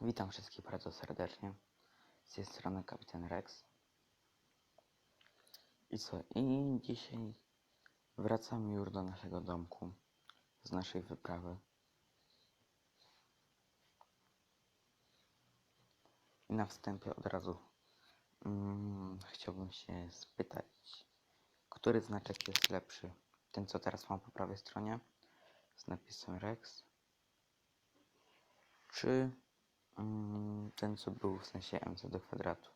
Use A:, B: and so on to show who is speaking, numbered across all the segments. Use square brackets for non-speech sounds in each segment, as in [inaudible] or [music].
A: Witam wszystkich bardzo serdecznie. Z tej strony kapitan Rex. I co? I dzisiaj wracamy już do naszego domku z naszej wyprawy. I na wstępie od razu mm, chciałbym się spytać, który znaczek jest lepszy? Ten, co teraz mam po prawej stronie z napisem Rex, czy ten, co był w sensie mc do kwadratu?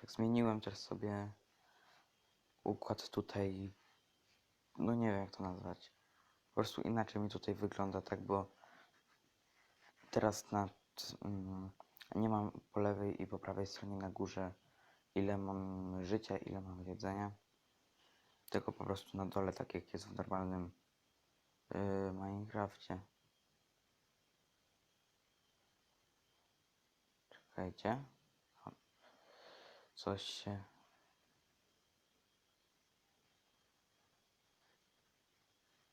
A: Tak zmieniłem też sobie układ tutaj, no nie wiem jak to nazwać. Po prostu inaczej mi tutaj wygląda, tak, bo teraz nad, mm, nie mam po lewej i po prawej stronie na górze ile mam życia, ile mam jedzenia. Tylko po prostu na dole, tak jak jest w normalnym yy. Czekajcie. Coś się...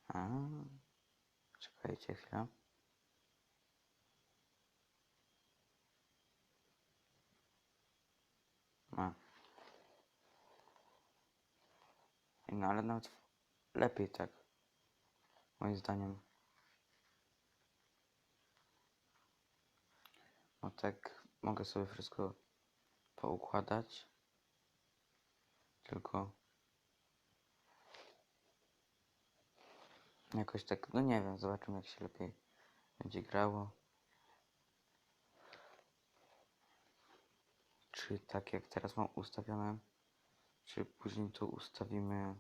A: A, czekajcie chwilę. A. No ale nawet lepiej tak. Moim zdaniem. No tak mogę sobie wszystko poukładać. Tylko jakoś tak, no nie wiem, zobaczymy jak się lepiej będzie grało. Czy tak jak teraz mam ustawione, czy później to ustawimy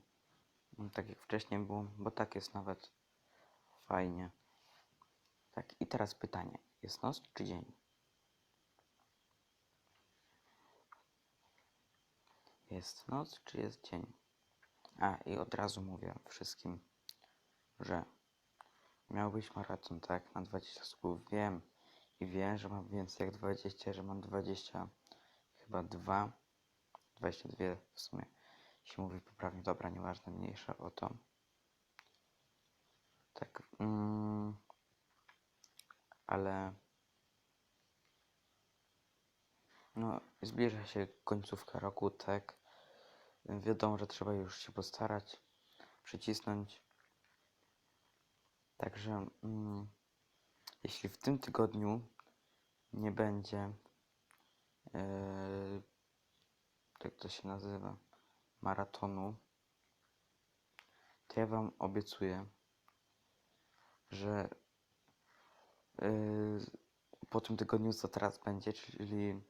A: mm, tak jak wcześniej było, bo tak jest nawet fajnie. Tak, i teraz pytanie, jest noc czy dzień? Jest noc czy jest dzień? A, i od razu mówię wszystkim, że miał być maraton, tak, na 20 słów. Wiem i wiem, że mam więcej jak 20, że mam 20, chyba 2, 22 w sumie się mówi poprawnie, dobra, nieważne, mniejsza o to. Tak, mm, ale no, zbliża się końcówka roku, tak. Wiadomo, że trzeba już się postarać, przycisnąć. Także mm, jeśli w tym tygodniu nie będzie, yy, jak to się nazywa, maratonu, to ja Wam obiecuję, że yy, po tym tygodniu, co teraz będzie, czyli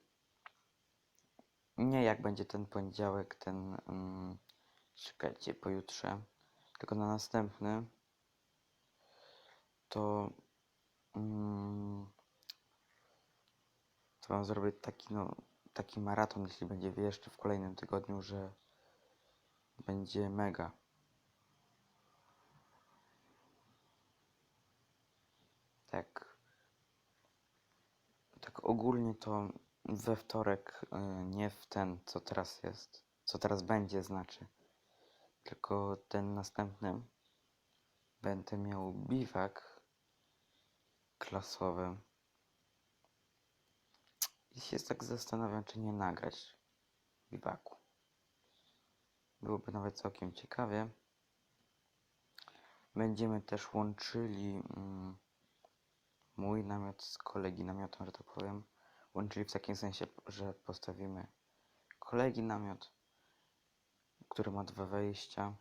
A: nie jak będzie ten poniedziałek, ten, mm, czekajcie, pojutrze, tylko na następny, to, mm, to Wam zrobię taki, no, taki maraton, jeśli będzie jeszcze w kolejnym tygodniu, że będzie mega. Tak. Tak ogólnie to we wtorek, y, nie w ten, co teraz jest, co teraz będzie, znaczy, tylko ten następny będę miał biwak klasowy. I się tak zastanawiam, czy nie nagrać biwaku. Byłoby nawet całkiem ciekawie. Będziemy też łączyli mm, mój namiot z kolegi namiotem, że tak powiem. Łączyli w takim sensie, że postawimy kolegi namiot, który ma dwa wejścia.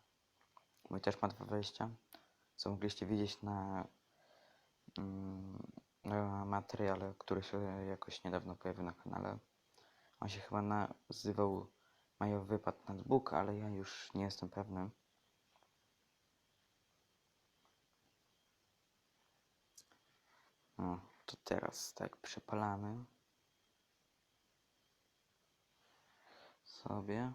A: Mój też ma dwa wejścia. Co mogliście widzieć na, mm, materiale, który się jakoś niedawno pojawił na kanale. On się chyba nazywał Majowy wypad nad Bóg, ale ja już nie jestem pewny. No, to teraz tak przepalamy sobie.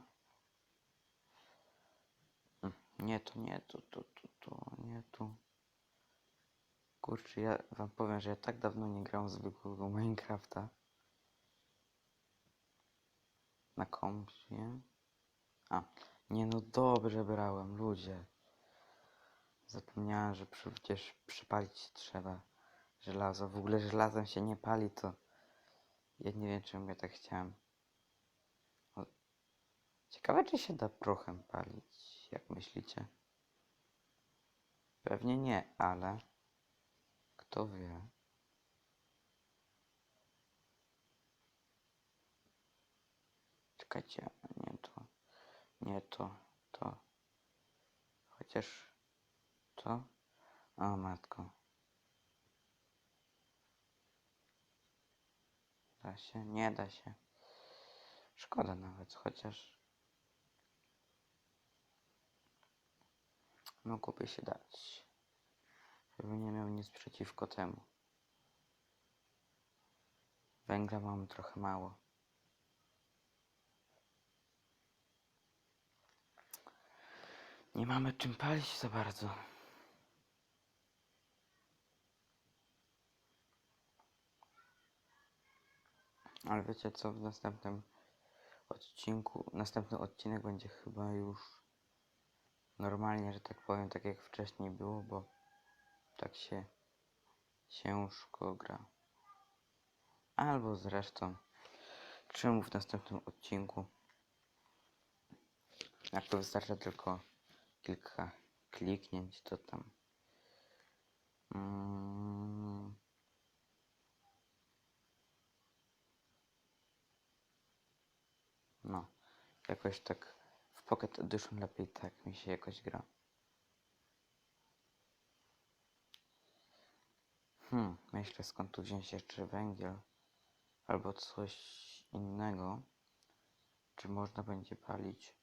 A: Mm, Nie tu, nie tu, tu, tu, tu, nie tu. Kurczę, ja wam powiem, że ja tak dawno nie grałem zwykłego Minecrafta. Na kompie. A, nie no dobrze brałem, ludzie. Zapomniałem, że przecież przypalić trzeba żelazo. W ogóle żelazem się nie pali, to ja nie wiem, czemu ja tak chciałem. O, Ciekawe, czy się da prochem palić, jak myślicie? Pewnie nie, ale kto wie. Czekajcie, nie to, nie to, to. Chociaż to? O matko. Da się? Nie da się. Szkoda nawet, chociaż mogłoby się dać. Żebym nie miał nic przeciwko temu. Węgla mamy trochę mało. Nie mamy czym palić za bardzo. Ale wiecie co, w następnym odcinku, następny odcinek będzie chyba już normalnie, że tak powiem, tak jak wcześniej było, bo tak się ciężko gra. Albo zresztą, czemu w następnym odcinku, jak to wystarczy tylko kilka kliknięć, to tam mm, no, jakoś tak w Pocket Edition lepiej tak mi się jakoś gra. Hmm, myślę skąd tu wziąć jeszcze węgiel albo coś innego. Czy można będzie palić?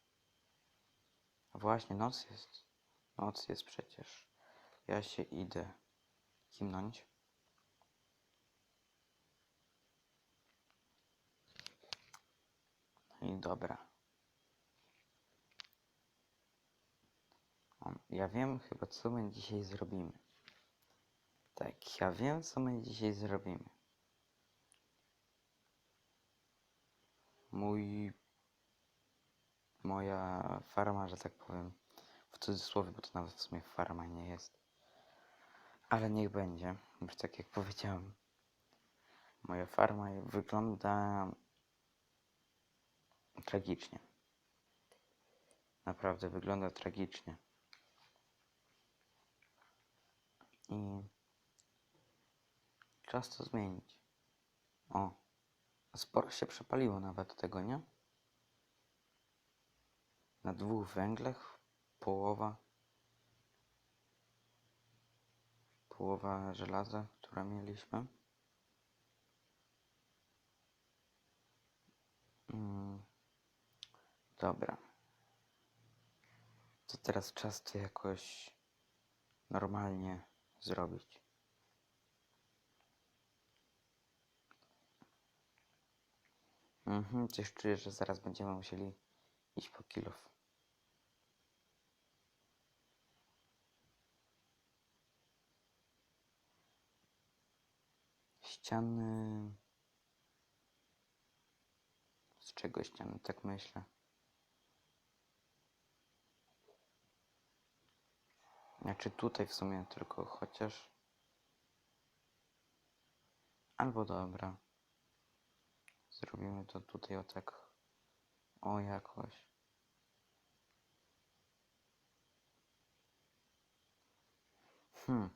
A: Właśnie, noc jest. Noc jest przecież. Ja się idę kimnąć. No I dobra. Ja wiem chyba, co my dzisiaj zrobimy. Tak, ja wiem, co my dzisiaj zrobimy. Mój. Moja farma, że tak powiem. W cudzysłowie, bo to nawet w sumie farma nie jest. Ale niech będzie. Już tak jak powiedziałem. Moja farma wygląda tragicznie. Naprawdę wygląda tragicznie. I czas to zmienić. O, sporo się przepaliło nawet tego, nie? Na dwóch węglach połowa połowa żelaza, które mieliśmy. Mm, dobra. To teraz czas to jakoś normalnie zrobić. Mhm, coś czuję, że zaraz będziemy musieli iść po kilof. Ściany. Z czego ściany? Tak myślę. Znaczy tutaj w sumie tylko chociaż. Albo dobra. Zrobimy to tutaj o tak. O jakoś. Hmm.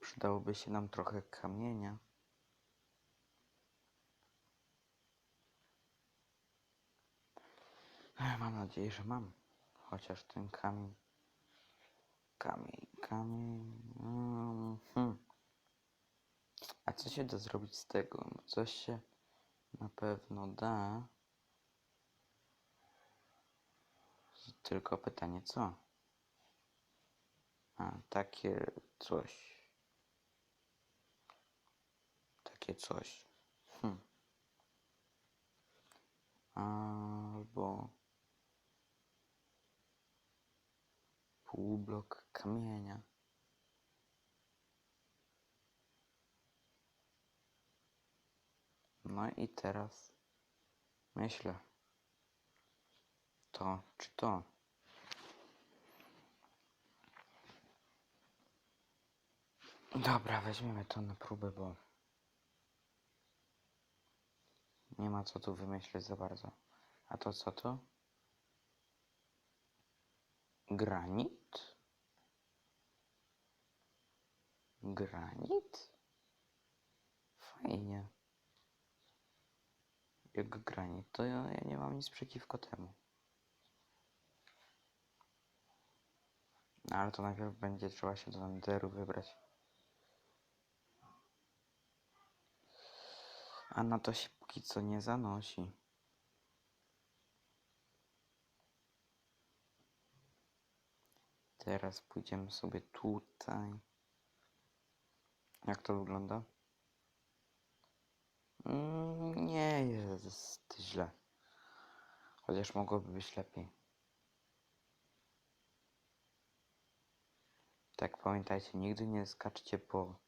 A: Przydałoby się nam trochę kamienia. Mam nadzieję, że mam. Chociaż ten kamień. Kamień, kamień. mm, Hmm. A co się da zrobić z tego? Coś się na pewno da. Tylko pytanie co? A, takie coś. Takie coś. Hm. Albo półblok kamienia. No i teraz myślę. To czy to? Dobra, weźmiemy to na próbę, bo nie ma co tu wymyśleć za bardzo. A to co to? Granit? Granit? Fajnie. Jak granit, to ja, ja nie mam nic przeciwko temu. No ale to najpierw będzie trzeba się do Netheru wybrać. A na to się póki co nie zanosi. Teraz pójdziemy sobie tutaj. Jak to wygląda? Mm, nie jest źle. Chociaż mogłoby być lepiej. Tak, pamiętajcie, nigdy nie skaczcie po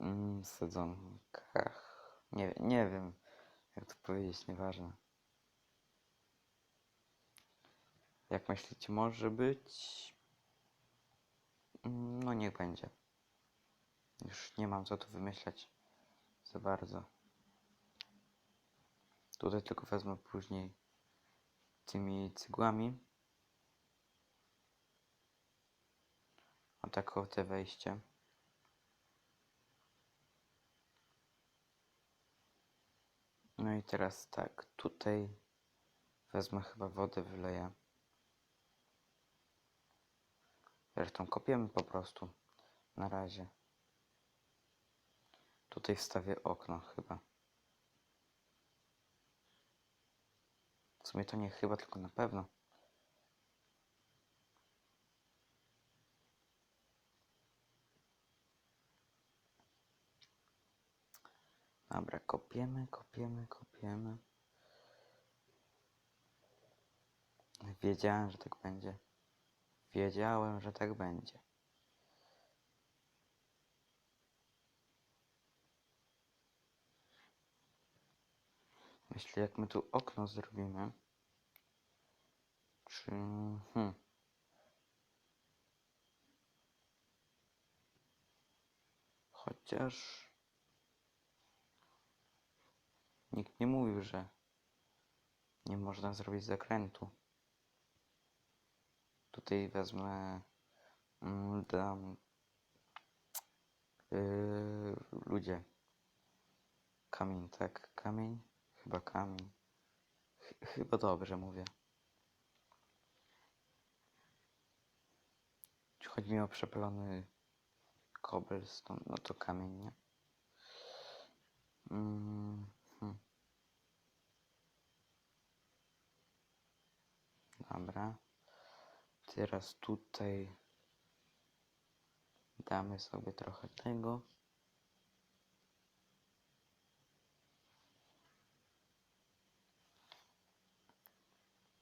A: mm, sedzonkach. Nie, nie wiem, jak to powiedzieć, nieważne. Jak myślicie, może być? Mm, No niech będzie. Już nie mam co tu wymyślać za bardzo. Tutaj tylko wezmę później tymi cygłami. O tak o te wejście. No i teraz tak, tutaj wezmę chyba wodę, wyleję. Zresztą kopiemy po prostu. Na razie. Tutaj wstawię okno chyba. W sumie to nie chyba, tylko na pewno. Dobra, kopiemy, kopiemy, kopiemy. Wiedziałem, że tak będzie. Wiedziałem, że tak będzie. Myślę, jak my tu okno zrobimy. Czy... Hmm. Chociaż... Nikt nie mówił, że nie można zrobić zakrętu. Tutaj wezmę... mm, Dam... Yy, ludzie. Kamień, tak? Kamień? Chyba kamień. Ch- chyba dobrze mówię. Chodzi mi o przepalony cobblestone? No to kamień, nie? Mm, hmm. Dobra. Teraz tutaj damy sobie trochę tego.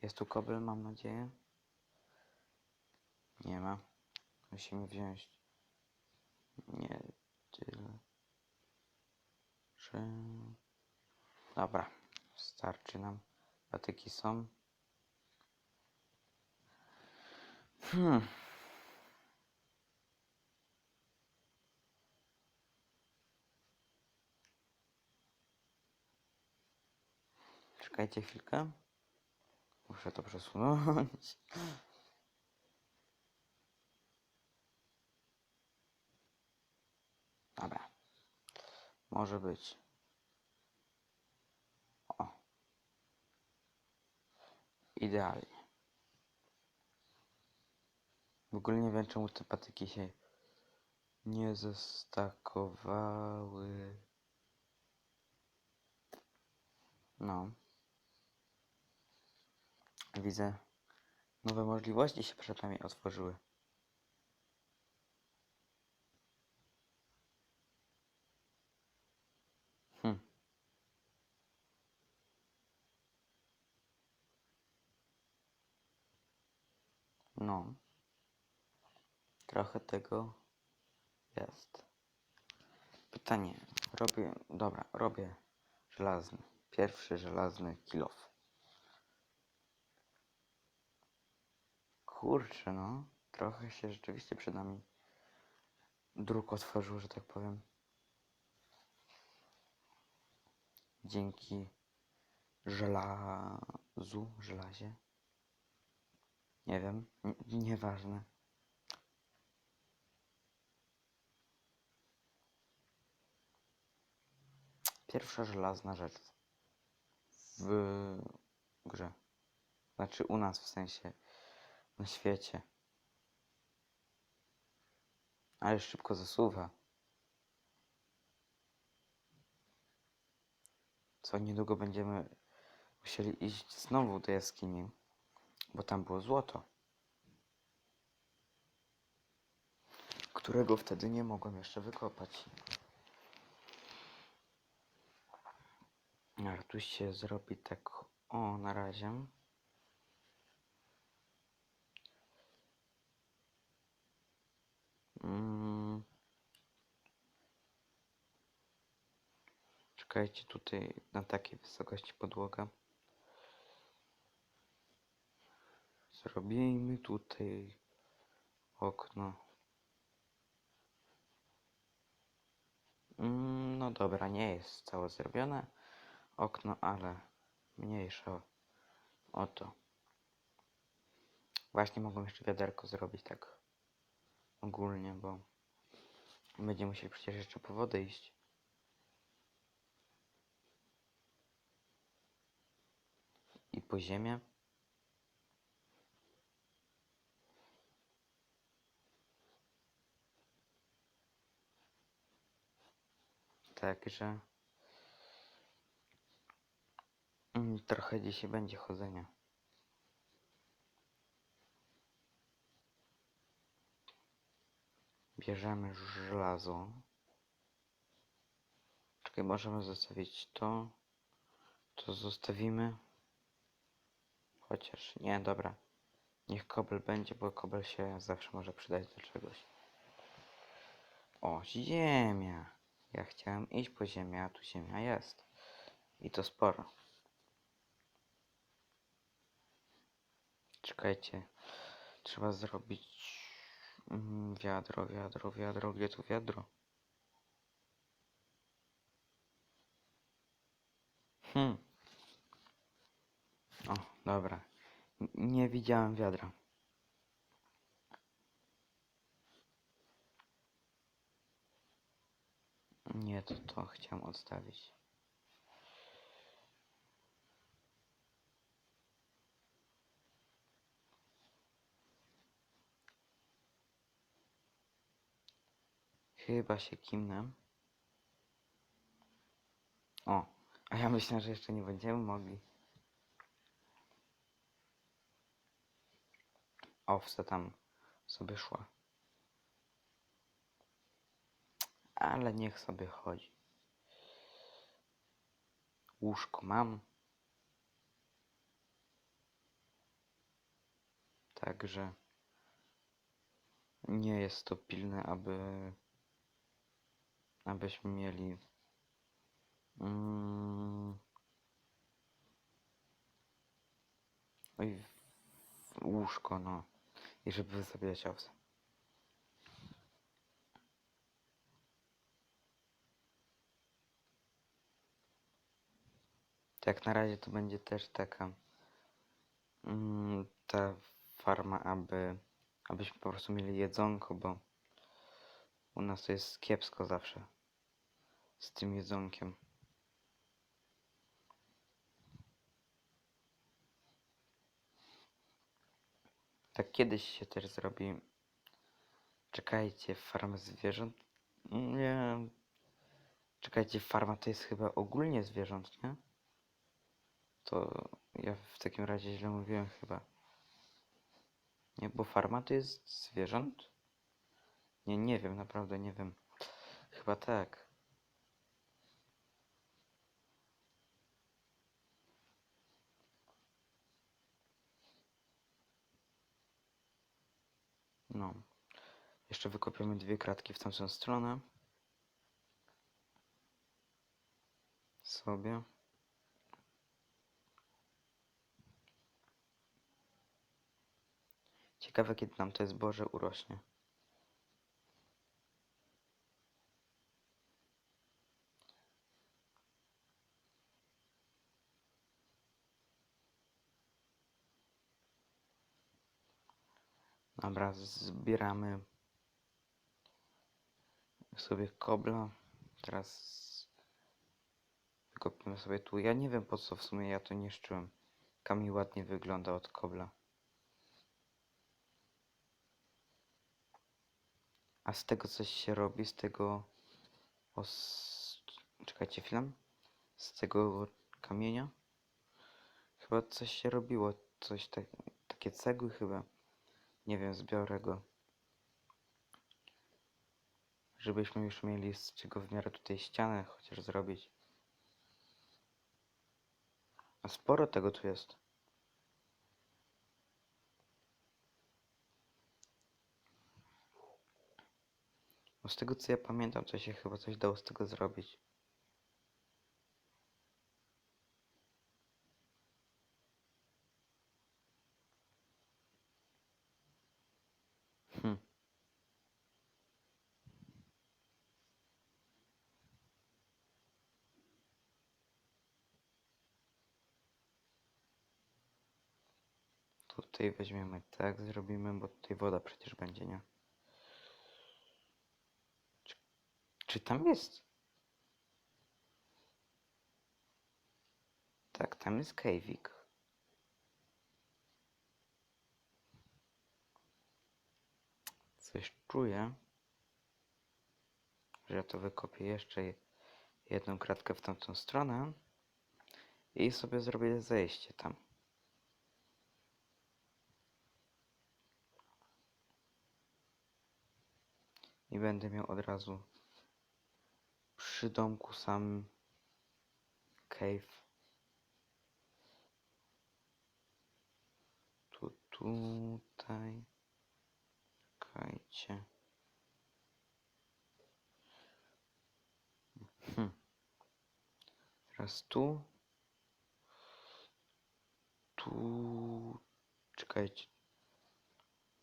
A: Jest tu kobel, mam nadzieję. Nie ma. Musimy wziąć nie tyle. Że... Dobra, starczy nam. Patyki są. Hmm. Czekajcie chwilkę. Muszę to przesunąć. Dobra. Może być. O. Idealnie. W ogóle nie wiem czemu te patyki się nie zestakowały. No. Widzę. Nowe możliwości się przed nami otworzyły. Hm. No. Trochę tego jest. Pytanie. Robię. Dobra, robię żelazny. Pierwszy żelazny kilof. Kurczę, no. Trochę się rzeczywiście przed nami druk otworzył, że tak powiem. Dzięki żelazu, żelazie. Nie wiem, n- nieważne. Pierwsza żelazna rzecz w grze. Znaczy u nas w sensie na świecie. Ale szybko zasuwa. Co niedługo będziemy musieli iść znowu do jaskini, bo tam było złoto. Którego wtedy nie mogłem jeszcze wykopać. Ale tu się zrobi tak o na razie. Mm. Czekajcie tutaj na takiej wysokości podłoga. Zrobimy tutaj okno. Mm, No dobra, nie jest całe zrobione okno, ale mniejsze o to. Właśnie mogłem jeszcze wiaderko zrobić tak ogólnie, bo będziemy musieli przecież jeszcze po wodę iść. I po ziemię. Także mm, trochę dzisiaj będzie chodzenia. Bierzemy żelazo. Czekaj, możemy zostawić to. To zostawimy. Chociaż nie, dobra. Niech kobel będzie, bo kobel się zawsze może przydać do czegoś. O, ziemia. Ja chciałem iść po ziemię, a tu ziemia jest. I to sporo. Czekajcie. Trzeba zrobić wiadro, wiadro, wiadro. Gdzie tu wiadro? Hmm. O, dobra. Nie widziałem wiadra. Nie, to to chciałem odstawić. Chyba się kimnę. O, a ja myślę, że jeszcze nie będziemy mogli. Owce tam sobie szła. Ale niech sobie chodzi. Łóżko mam. Także nie jest to pilne, aby abyśmy mieli mm, oj, łóżko, no i żeby zabijać owce. Tak na razie to będzie też taka mm, ta farma, aby abyśmy po prostu mieli jedzonko, bo u nas to jest kiepsko zawsze z tym jedzonkiem. Tak kiedyś się też zrobi. Czekajcie, farmę zwierząt? Nie. Czekajcie, farma to jest chyba ogólnie zwierząt, nie? To ja w takim razie źle mówiłem chyba. Nie, bo farma to jest zwierząt? Nie, nie wiem, naprawdę nie wiem. Chyba tak. No. Jeszcze wykopiemy dwie kratki w tamtą stronę. Sobie. Ciekawe, kiedy nam to zboże urośnie. Dobra, zbieramy sobie kobla. Teraz wykopimy sobie tu. Ja nie wiem po co w sumie ja to niszczyłem. Kamień ładnie wygląda od kobla. A z tego coś się robi, z tego... Os... Czekajcie chwilę. Z tego kamienia? Chyba coś się robiło. Coś tak... Takie cegły chyba. Nie wiem, zbiorę go. Żebyśmy już mieli z czego w miarę tutaj ścianę chociaż zrobić. A sporo tego tu jest. Bo z tego co ja pamiętam, to się chyba coś dało z tego zrobić. Hm. Tutaj weźmiemy tak, zrobimy, bo tutaj woda przecież będzie, nie? Czy, czy tam jest? Tak, tam jest kejwik. Coś czuję, że to wykopię jeszcze je- jedną kratkę w tamtą stronę i sobie zrobię zejście tam. I będę miał od razu przy domku sam cave. Tu, tutaj. Czekajcie. Hmm. Teraz tu. Tu. Czekajcie.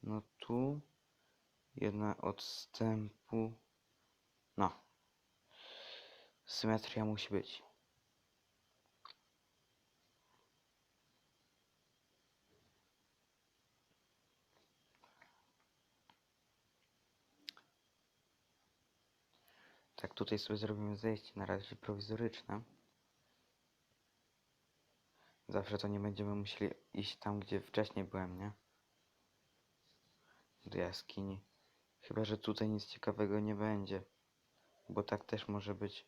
A: No tu. Jedna odstępu. No. Symetria musi być. Tak, tutaj sobie zrobimy zejście na razie prowizoryczne. Zawsze to nie będziemy musieli iść tam, gdzie wcześniej byłem, nie? Do jaskini. Chyba, że tutaj nic ciekawego nie będzie. Bo tak też może być.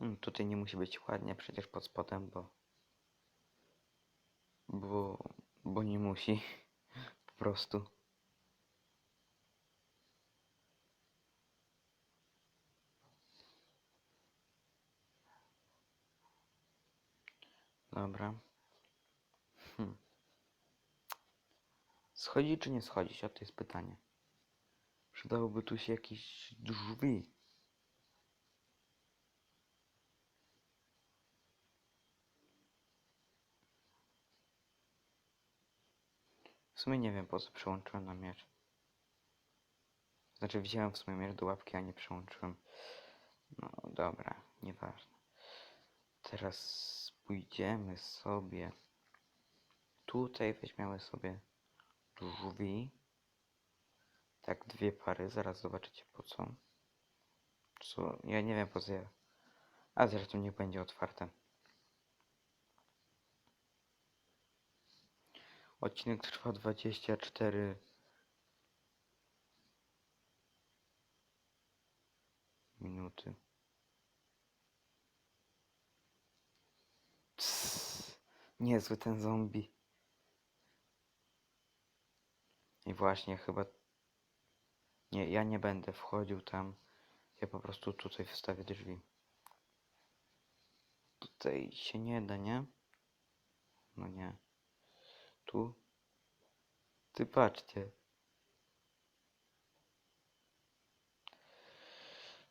A: Mm, Tutaj nie musi być ładnie przecież pod spodem, bo... Bo... Bo nie musi. [laughs] Po prostu. Dobra. Hm. Schodzi czy nie schodzić? O to jest pytanie. Przydałoby tu się jakieś drzwi. W sumie nie wiem po co przełączyłem na miecz. Znaczy wziąłem w sumie miecz do łapki, a nie przełączyłem. No dobra, nieważne. Teraz pójdziemy sobie. Tutaj weźmiemy sobie drzwi. Tak, dwie pary, zaraz zobaczycie po co. Co? Ja nie wiem po co ja. A zresztą niech będzie otwarte. Odcinek trwa 24 minuty. Niezły ten zombie. I właśnie chyba... Nie, ja nie będę wchodził tam. Ja po prostu tutaj wstawię drzwi. Tutaj się nie da, nie? No nie. Tu. Ty patrzcie.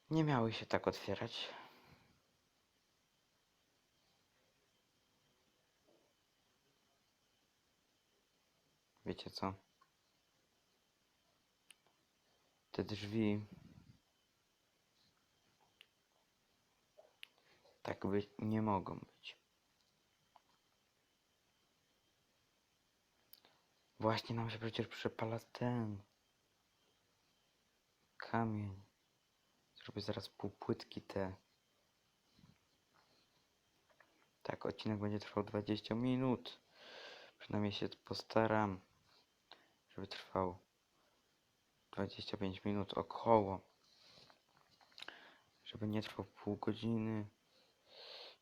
A: Nie miały się tak otwierać. Wiecie co? Te drzwi Tak być nie mogą być. Właśnie nam się przecież przepala ten kamień. Zrobię zaraz półpłytki te. Tak, odcinek będzie trwał 20 minut. Przynajmniej się postaram, żeby trwał 25 minut około. Żeby nie trwał pół godziny.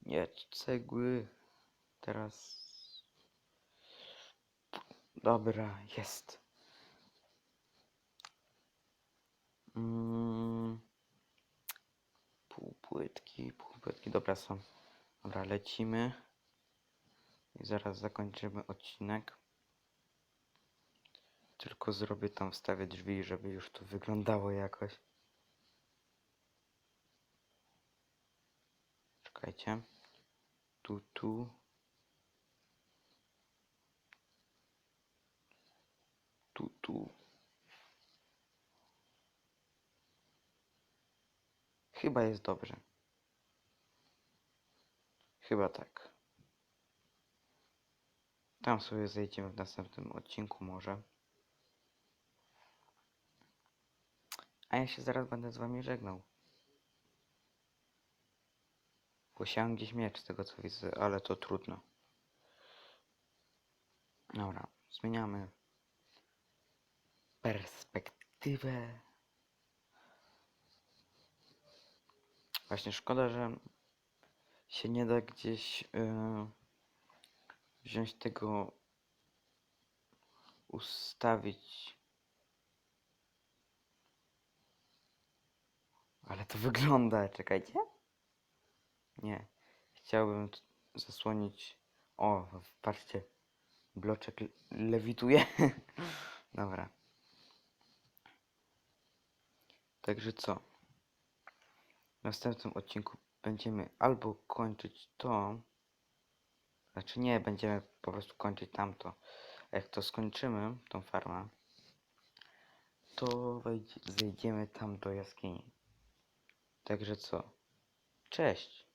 A: Nie, cegły. Teraz. Dobra, jest. Mm. Półpłytki, półpłytki, dobra są. Dobra, lecimy. I zaraz zakończymy odcinek. Tylko zrobię tam, wstawię drzwi, żeby już to wyglądało jakoś. Czekajcie. Tu, tu. Tu, tu. Chyba jest dobrze. Chyba tak. Tam sobie zejdziemy w następnym odcinku może. A ja się zaraz będę z wami żegnał. Posiałem gdzieś miecz z tego co widzę, ale to trudno. Dobra, zmieniamy perspektywę. Właśnie szkoda, że się nie da gdzieś yy, wziąć tego, ustawić. Ale to wygląda, czekajcie. Nie, chciałbym zasłonić. O, patrzcie, bloczek le- lewituje. [laughs] Dobra. Także co? W następnym odcinku będziemy albo kończyć to, znaczy nie, będziemy po prostu kończyć tamto. A jak to skończymy, tą farmę, to wejdzie, zejdziemy tam do jaskini. Także co? Cześć!